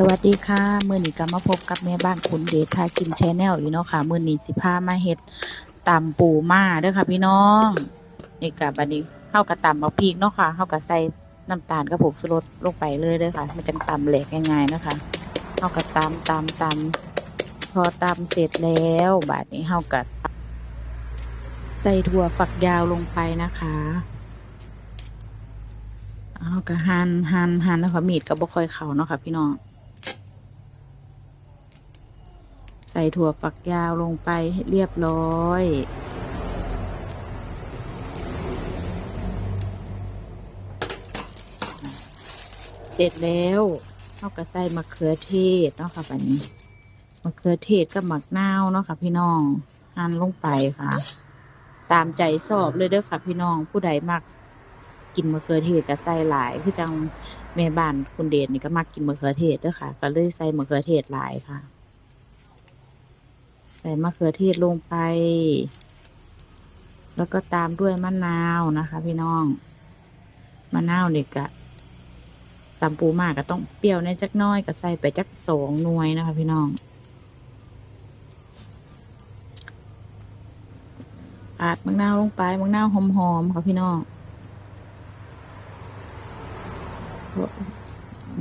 สวัสดีค่ะมื้อนี้ก็มาพบกับแม่บ้านคุณเดชพากินแชนแนลอีกเนาะค่ะมื้อนี้สิพามาเฮ็ดตำปูมาเด้อค่ะพี่น้องนี่ก็บัดนี้เฮาก็ตำบักพริกเนาะค่ะเฮาก็ใส่น้ำตาลกับผงชูรสลงไปเลยเด้อค่ะ มันจังตำแหลกง่ายๆนะคะเฮาก็ตำตำตำพอตำเสร็จแล้วบัดนี้เฮาก็ใส่ถั่วฝักยาวลงไปนะคะเฮาก็หั่นหั่นหั่นแล้วค่ะมีดก็บ่ค่อยเข้าเนาะค่ะพี่น้อง ใส่ถั่วฝักยาวลงไปให้เรียบร้อย เสร็จแล้วเราก็ใส่มะเขือเทศเนาะค่ะแบบนี้มะเขือเทศกับหมักนาวเนาะค่ะ พี่น้องหั่นลงไปค่ะ ตามใจชอบเลยเด้อค่ะ พี่น้องผู้ใดมักกินมะเขือเทศก็ใส่หลายคือจังแม่บ้านคุณเดชนี่ก็มักกินมะเขือเทศเด้อค่ะ ก็เลยใส่มะเขือเทศหลายค่ะ ใส่มะเขือเทศลงไป แล้วก็ตามด้วยมะนาวนะคะ พี่น้อง มะนาวนี่กะตำปูมากก็ต้องเปรี้ยวในจักน้อยก็ใส่ไปจักสองหน่วยนะคะ พี่น้องปาดมะนาวลงไปมะนาวหอมๆค่ะพี่น้อง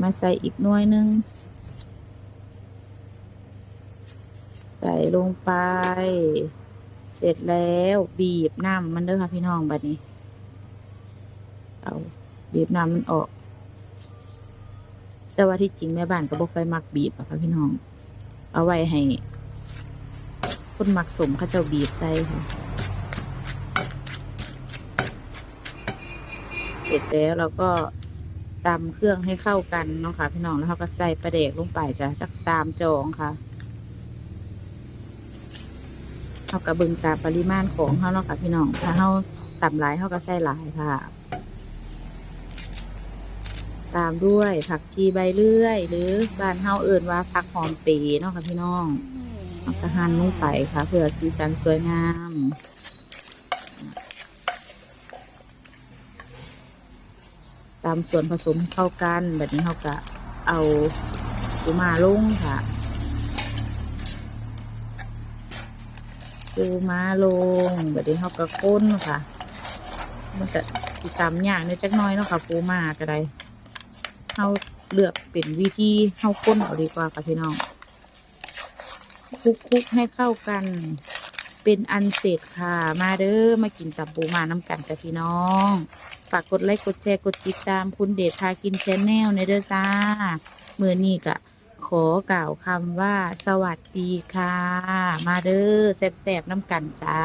มาใส่อีกหน่วยหนึง ใส่ลงไป เสร็จแล้วบีบน้ำมันเด้อค่ะพี่น้องบัดนี้ เอาบีบน้ำมันออก แต่ว่าที่จริงแม่บ้านก็บอกไปมักบีบอะค่ะพี่น้อง เอาไว้ให้คนมักสมเขาจ้าบีบใส่ค่ะ เสร็จแล้วเราก็ตำเครื่องให้เข้ากันเนาะค่ะพี่น้องแล้วเราก็ใส่ปลาเดกลงไปจ้ะจักสามจองค่ะ เขากระเบึงตามปริมาณของเขาเนาะค่ะพี่น้อง ถ้าเขาต่ำหลายเขาก็ใส่หลายค่ะ ตามด้วยผักชีใบเลื่อย หรือบ้านเฮาเอื่นว่าผักหอมปีเนาะค่ะพี่น้องเอากระหั่นลงไปค่ะ เพื่อสีสันสวยงามตามส่วนผสมเข้ากัน แบบนี้เขาก็เอาปูมาลงค่ะ ปูม้าลงแบบนี้เขาก็ค้นค่ะ มันจะติดตามอย่างในจักน้อยเนาะค่ะ ปูม้าก็ได้เขาเลือกเป็นวิธีเข้าค้นเอาดีกว่าค่ะพี่น้องคลุกคลุกให้เข้ากัน เป็นอันเสร็จค่ะ มาเด้อมากินตับปูมาน้ำกันกับพี่น้อง ฝากกดไลค์กดแชร์กดติดตามคุณเดชพากินแชนแนลในเด้อจ้ามือนี้ก็ ขอกล่าวคำว่า สวัสดีค่ะ มาเด้อแซ่บๆน้ำกันจ้า